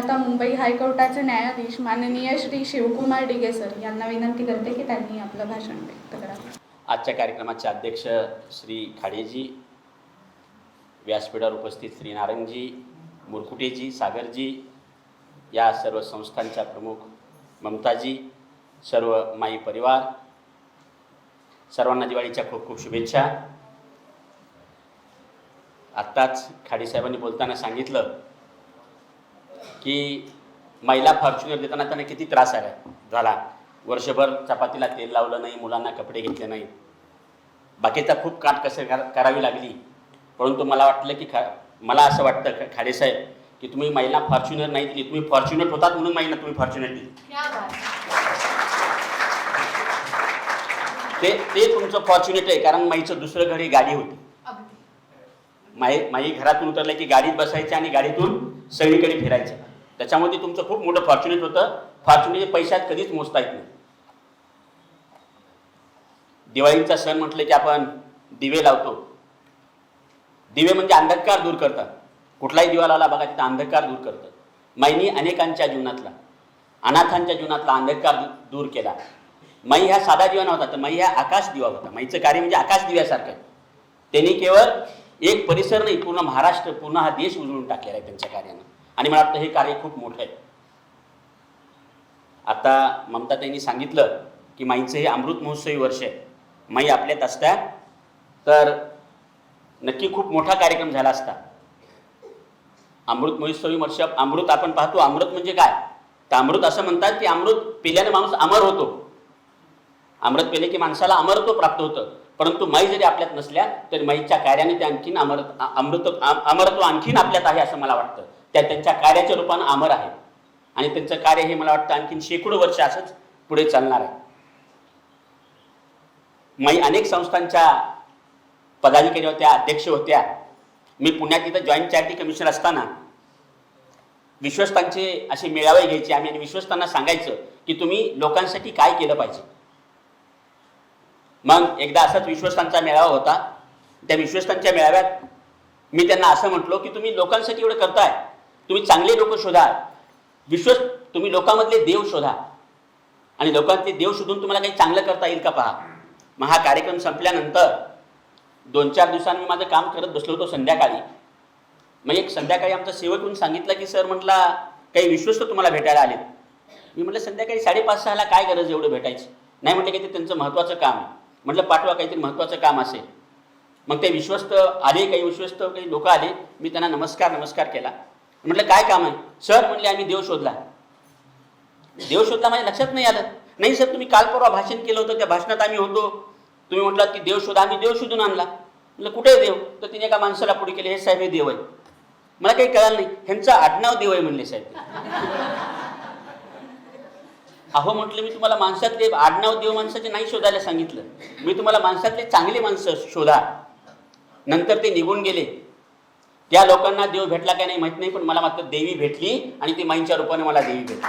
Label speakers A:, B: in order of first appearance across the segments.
A: आता मुंबई हायकोर्टाचे न्यायाधीश माननीय श्री शिवकुमार डिगे सर यांना विनंती करते की त्यांनी आपलं भाषण व्यक्त करावं
B: आजच्या कार्यक्रमाचे अध्यक्ष श्री खाडेजी व्यासपीठावर उपस्थित श्री नारंगजी मुरकुटेजी सागरजी या सर्व संस्थांच्या प्रमुख ममताजी सर्व माई परिवार सर्वांना दिवाळीच्या खूप खूप शुभेच्छा. आत्ताच खाडेसाहेबांनी बोलताना सांगितलं की महिला फॉर्च्युनर देताना त्यांना किती त्रास आला झाला. वर्षभर चपातीला तेल लावलं नाही मुलांना कपडे घेतले नाही. बाकीचा खूप काट कसं कर करावी लागली. परंतु मला वाटलं की खा मला असं वाटतं खाडेसाहेब की तुम्ही महिला फॉर्च्युनर नाही दिली तुम्ही फॉर्च्युनर होतात म्हणून महिला तुम्ही फॉर्च्युनर दिली ते ते तुमचं फॉर्च्युनेट आहे कारण माईचं दुसरं घरी गाडी होती. माई माई घरातून उतरलं की गाडीत बसायचं आणि गाडीतून सगळीकडे फिरायचं. त्याच्यामध्ये तुमचं खूप मोठं फॉर्च्युनेट होतं. फॉर्च्युनेट पैशात कधीच मोजता येत नाही. दिवाळीचा सण म्हटलं की आपण दिवे लावतो. दिवे म्हणजे अंधकार दूर करतात. कुठलाही दिवा लावला बघा तिथं अंधकार दूर करतं माईनी अनेकांच्या जीवनातला अनाथांच्या जीवनातला अंधकार दूर केला. माई ह्या साधा दिवा नव्हता तर माई ह्या आकाश दिवा होता. माईचं कार्य म्हणजे आकाश दिव्यासारखं. त्यांनी केवळ एक परिसर नाही पूर्ण महाराष्ट्र पूर्ण हा देश उजळून टाकलेला आहे त्यांच्या कार्यानं. आणि मला वाटतं हे कार्य खूप मोठं आहे. आता ममता त्यांनी सांगितलं की माईचं हे अमृत महोत्सवी वर्ष आहे. माई आपल्यात असत्या तर नक्की खूप मोठा कार्यक्रम झाला असता. अमृत महोत्सवी वर्ष अमृत आपण पाहतो अमृत म्हणजे काय? तर अमृत असं म्हणतात की अमृत पिल्याने माणूस अमर होतो. अमृत पिले की माणसाला अमरत्व प्राप्त होतं. परंतु माई जरी आपल्यात नसल्या तरी माईच्या कार्याने ते आणखीन अमर अमृत अमरत्व आणखीन आपल्यात आहे असं मला वाटतं. त्या त्यांच्या कार्याच्या रूपानं अमर आहे. आणि त्यांचं कार्य हे मला वाटतं आणखीन शेकडो वर्ष असंच पुढे चालणार आहे. माई अनेक संस्थांच्या पदाधिकारी होत्या अध्यक्ष होत्या. मी पुण्यात इथं जॉईंट चॅरिटी कमिशनर असताना विश्वस्तांचे असे मेळावे घ्यायचे. आम्ही आणि विश्वस्तांना सांगायचं की तुम्ही लोकांसाठी काय केलं पाहिजे. मग एकदा असाच विश्वस्तांचा मेळावा होता. त्या विश्वस्तांच्या मेळाव्यात मी त्यांना असं म्हटलो की तुम्ही लोकांसाठी एवढं करताय. तुम्ही चांगले लोक शोधा. विश्व तुम्ही लोकांमधले देव शोधा. आणि लोकांतले देव शोधून तुम्हाला काही चांगलं करता येईल का पहा. मग हा कार्यक्रम संपल्यानंतर दोन चार दिवसांनी माझं काम करत बसलो होतो संध्याकाळी. मग एक संध्याकाळी आमचा सेवक येऊन सांगितलं की सर म्हटला काही विश्वस्त तुम्हाला भेटायला आले मी म्हटलं संध्याकाळी साडेपाच सहाला काय गरज एवढं भेटायची? नाही म्हटलं काहीतरी ते त्यांचं महत्त्वाचं काम आहे. म्हटलं पाठवा काहीतरी महत्त्वाचं काम असेल. मग ते विश्वस्त आले काही विश्वस्त काही लोक आले. मी त्यांना नमस्कार नमस्कार केला. म्हटलं काय काम आहे? सर म्हणले आम्ही देव शोधला. देव शोधला माझ्या लक्षात नाही आलं. नाही सर तुम्ही काल परवा भाषण केलं होतं त्या भाषणात आम्ही होतो. तुम्ही म्हटलात की देव शोधा आम्ही देव शोधून आणला. म्हटलं कुठे देव? तर तिने एका माणसाला पुढे केले हे साहेब हे देव आहे. मला काही कळालं नाही. ह्यांचं आडनाव देव आहे म्हणले साहेब. अहो म्हटलं मी तुम्हाला माणसातले आडनाव देव माणसाचे नाही शोधायला सांगितलं. मी तुम्हाला माणसातले चांगले माणसं शोधा. नंतर ते निघून गेले. त्या लोकांना देव भेटला काय नाही माहीत नाही पण मला मात्र देवी भेटली आणि ती माईंच्या रूपाने मला देवी भेटली.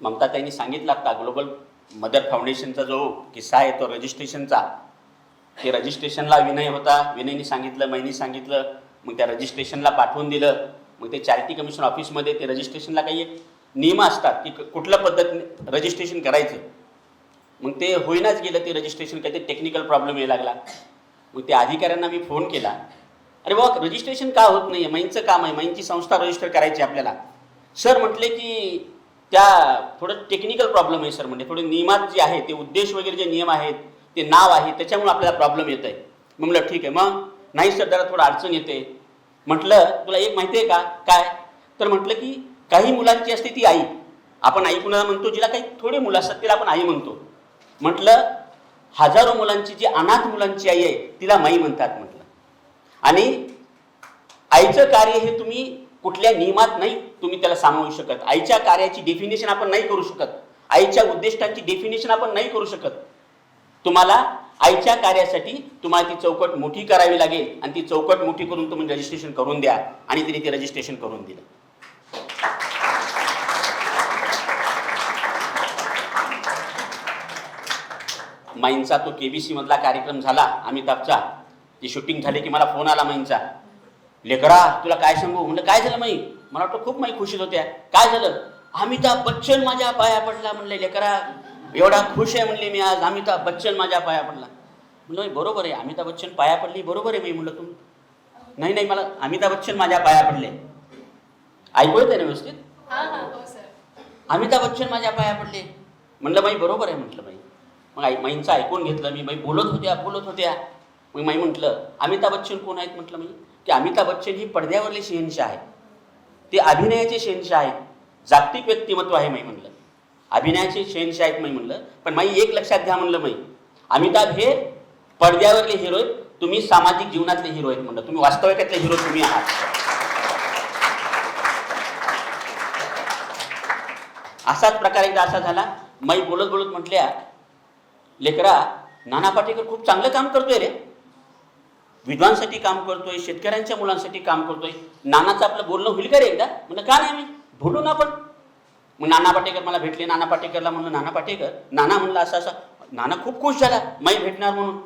B: ममता त्यांनी सांगितलं आता ग्लोबल मदर फाउंडेशनचा जो किस्सा आहे तो रजिस्ट्रेशनचा. ते रजिस्ट्रेशनला विनय होता. विनयने सांगितलं मैनी सांगितलं मग त्या रजिस्ट्रेशनला पाठवून दिलं. मग ते चॅरिटी कमिशन ऑफिसमध्ये ते रजिस्ट्रेशनला काही एक नियम असतात की कुठल्या पद्धतीने रजिस्ट्रेशन करायचं. मग ते होईनाच गेलं ते रजिस्ट्रेशन काहीतरी टेक्निकल प्रॉब्लेम यायला लागला. मग त्या अधिकाऱ्यांना मी फोन केला. अरे बाबा रजिस्ट्रेशन का होत नाही आहे माईंचं काम आहे माईंची संस्था रजिस्टर करायची आपल्याला. सर म्हटले की त्या थोडं टेक्निकल प्रॉब्लेम आहे सर म्हणजे थोडे नियमात जे आहे ते उद्देश वगैरे जे नियम आहेत ते नाव आहे त्याच्यामुळे आपल्याला प्रॉब्लेम येत आहे मग म्हटलं ठीक आहे मग? नाही सर जरा थोडं अडचण येते. म्हटलं तुला एक माहिती आहे का? काय? तर म्हटलं की काही मुलांची असते ती आई. आपण आई कुणाला म्हणतो? जिला काही थोडी मुलं असतात तिला आपण आई म्हणतो. म्हटलं हजारो मुलांची जी अनाथ मुलांची आई आहे तिला माई म्हणतात म्हटलं. आणि आईचं कार्य हे तुम्ही कुठल्या नियमात नाही तुम्ही त्याला सांगू शकत. आईच्या कार्याची डेफिनेशन आपण नाही करू शकत. आईच्या उद्दिष्टांची डेफिनेशन आपण नाही करू शकत. तुम्हाला आईच्या कार्यासाठी तुम्हाला ती चौकट मोठी करावी लागेल आणि ती चौकट मोठी करून तुम्ही रजिस्ट्रेशन करून द्या आणि तिने ते रजिस्ट्रेशन करून दिलं. माईंचा तो के बी सीमधला कार्यक्रम झाला अमिताभचा. ती शूटिंग झाली की मला फोन आला माईंचा. लेकरा तुला काय सांगू? म्हणलं काय झालं माई? मला वाटतं खूप माई खुशीत होत्या. काय झालं? अमिताभ बच्चन माझ्या पाया पडला म्हणले लेकरा एवढा खुश आहे म्हणले मी आज. अमिताभ बच्चन माझ्या पाया पडला. म्हणलं "होय, बरोबर आहे. अमिताभ बच्चन पाया पडली बरोबर आहे मी म्हणलं तू नाही नाही मला अमिताभ बच्चन माझ्या पाया पडले. ऐकू येते ना व्यवस्थित?
C: हा
B: अमिताभ बच्चन माझ्या पाया पडले. म्हणलं बाई बरोबर आहे म्हटलं बाई मग आई माईंचं ऐकून घेतलं मी बाई बोलत होत्या बोलत होत्या. मग माई म्हटलं अमिताभ बच्चन कोण आहेत? म्हटलं मी. की अमिताभ बच्चन ही पडद्यावरले शहनशाह आहे. ते अभिनयाचे शहनशाह आहेत जागतिक व्यक्तिमत्व आहे माई म्हणलं अभिनयाचे शहनशाह आहेत माई म्हणलं पण माई एक लक्षात घ्या म्हणलं माई. अमिताभ हे पडद्यावरले हिरो आहेत. तुम्ही सामाजिक जीवनातले हिरो आहेत म्हणलं तुम्ही वास्तविकातले हिरो तुम्ही आहात. असाच प्रकार एकदा असा झाला. माई बोलत बोलत म्हटल्या लेकरा नाना पाटेकर खूप चांगलं काम करतोय रे. विद्वांसाठी काम करतोय शेतकऱ्यांच्या मुलांसाठी काम करतोय. नानाचं आपलं बोलणं होईल का रे एकदा? म्हणलं का नाही? मी बोलू ना आपण. मग नाना पाटेकर मला भेटले नाना पाटेकरला म्हणलं नाना पाटेकर नाना म्हणलं असं असं. नाना खूप खुश झाला माई भेटणार म्हणून.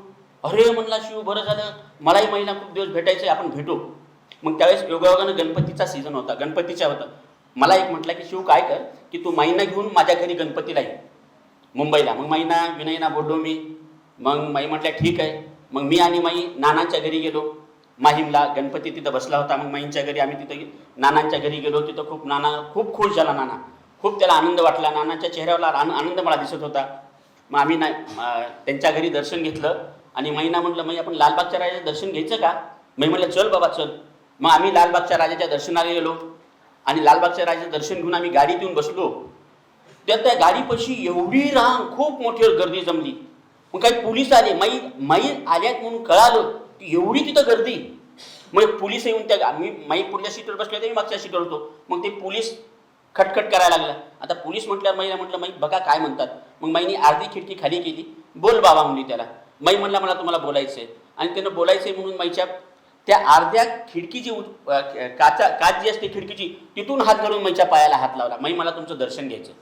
B: अरे म्हणला शिव बरं झालं. मलाही महिला खूप दिवस भेटायचं आहे आपण भेटू. मग त्यावेळेस योगायोगानं गणपतीचा सीझन होता गणपतीच्या होता. मला एक म्हटलं की शिव काय कर की तू माईना घेऊन माझ्या घरी गणपतीला ये. मुंबईला. मग माईना विनयना बोललो मी. मग माई म्हटल्या ठीक आहे. मग मी आणि माई नानांच्या घरी गेलो. माहीमला गणपती तिथं बसला होता. मग माईंच्या घरी आम्ही तिथं नानांच्या घरी गेलो. तिथं खूप नाना खूप खुश झाला नाना. खूप त्याला आनंद वाटला. नानाच्या चेहऱ्यावर आनंद मला दिसत होता. मग आम्ही ना त्यांच्या घरी दर्शन घेतलं. आणि महिना म्हटलं मग आपण लालबागच्या राजाचं दर्शन घ्यायचं का? मी म्हटलं चल बाबा चल. मग आम्ही लालबागच्या राजाच्या दर्शनाला गेलो. आणि लालबागच्या राजाचं दर्शन घेऊन आम्ही गाडीत येऊन बसलो. त्या त्या गाडीपाशी एवढी रांग खूप मोठी गर्दी जमली. मग काही पोलीस आले. माई माई आल्यात म्हणून कळालं की एवढी तिथं गर्दी. मग पोलीस येऊन त्या मी माई पुढल्या सीटवर बसले होते मी मागच्या सीटवर होतो. मग ते पोलीस खटखट करायला लागला. आता पोलीस म्हटल्यावर माईला म्हटलं माई बघा काय म्हणतात. मग माईने अर्धी खिडकी खाली केली. बोल बाबा म्हणली त्याला. माई म्हणला मला तुम्हाला बोलायचं आहे आणि त्यानं आहे म्हणून माईच्या त्या अर्ध्या खिडकीची उत- काचा काच जी असते खिडकीची तिथून हात घालून माईच्या पायाला हात लावला. माई मला तुमचं दर्शन घ्यायचं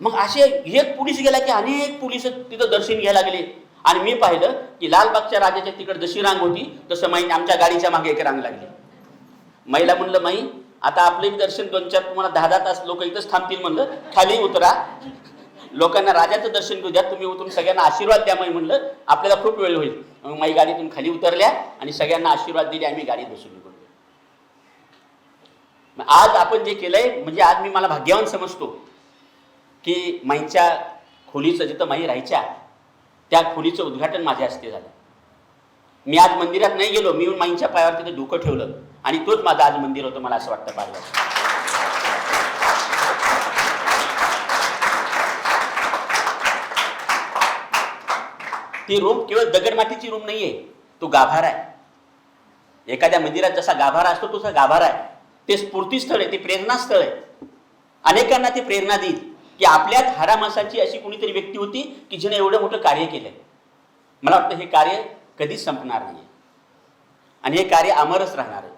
B: मग असे एक पोलीस गेला की अनेक पोलीस तिथं दर्शन घ्यायला लागले. आणि मी पाहिलं की लालबागच्या राजाच्या तिकडे जशी रांग होती तसं माई आमच्या गाडीच्या मागे एक रांग लागली. माईला म्हणलं माई आता आपले दर्शन दोन चार तुम्हाला दहा दहा तास लोक इथंच थांबतील म्हणलं. खाली उतरा. लोकांना राजाचं दर्शन घेऊ द्या. तुम्ही उतरून सगळ्यांना आशीर्वाद द्या माई म्हणलं. आपल्याला खूप वेळ होईल. मग माई गाडीतून खाली उतरल्या आणि सगळ्यांना आशीर्वाद दिले आम्ही गाडी बसून निघून मग आज आपण जे केलंय म्हणजे आज मी मला भाग्यवान समजतो. की माईच्या खोलीचं जिथं माई राहायच्या त्या खोलीचं उद्घाटन माझ्या हस्ते झालं. मी आज मंदिरात नाही गेलो मी येऊन माईंच्या पायावर तिथे डोकं ठेवलं आणि तोच माझं आज मंदिर होतं मला असं वाटतं पाहिलं ती रूम केवळ दगडमातीची रूम नाहीये तो गाभारा आहे. एखाद्या मंदिरात जसा गाभारा असतो तसा गाभारा आहे. ते स्फूर्तीस्थळ आहे ते प्रेरणास्थळ आहे. अनेकांना ते प्रेरणा देईल. की आपल्यात हारामासाची अशी कुणीतरी व्यक्ती होती की जिने एवढं मोठं कार्य केलंय. मला वाटतं हे कार्य कधीच संपणार नाही आणि हे कार्य अमरच राहणार आहे.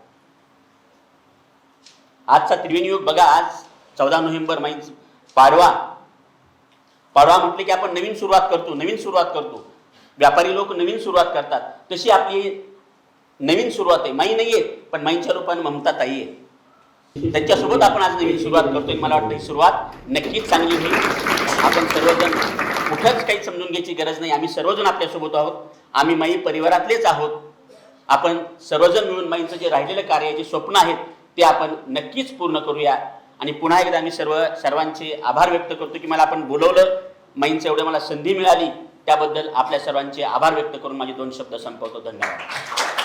B: आजचा त्रिवेणी योग बघा आज चौदा नोव्हेंबर माहीत पाडवा. पाडवा म्हटले की आपण नवीन सुरुवात करतो नवीन सुरुवात करतो. व्यापारी लोक नवीन सुरुवात करतात. तशी आपली नवीन सुरुवात आहे. माई नाही आहे पण माईच्या रूपाने ममता ताई आहे. त्यांच्यासोबत आपण आज नवीन सुरुवात करतोय. मला वाटतं ही सुरुवात नक्कीच चांगली होईल. आपण सर्वजण कुठंच काही समजून घ्यायची गरज नाही. आम्ही सर्वजण आपल्यासोबत आहोत. आम्ही माई परिवारातलेच आहोत. आपण सर्वजण मिळून माईंचं जे राहिलेलं कार्य जे स्वप्न आहेत ते आपण नक्कीच पूर्ण करूया. आणि पुन्हा एकदा आम्ही सर्व सर्वांचे आभार व्यक्त करतो की मला आपण बोलवलं. माईंचं एवढं मला संधी मिळाली. त्याबद्दल आपल्या सर्वांचे आभार व्यक्त करून माझे दोन शब्द संपवतो. धन्यवाद.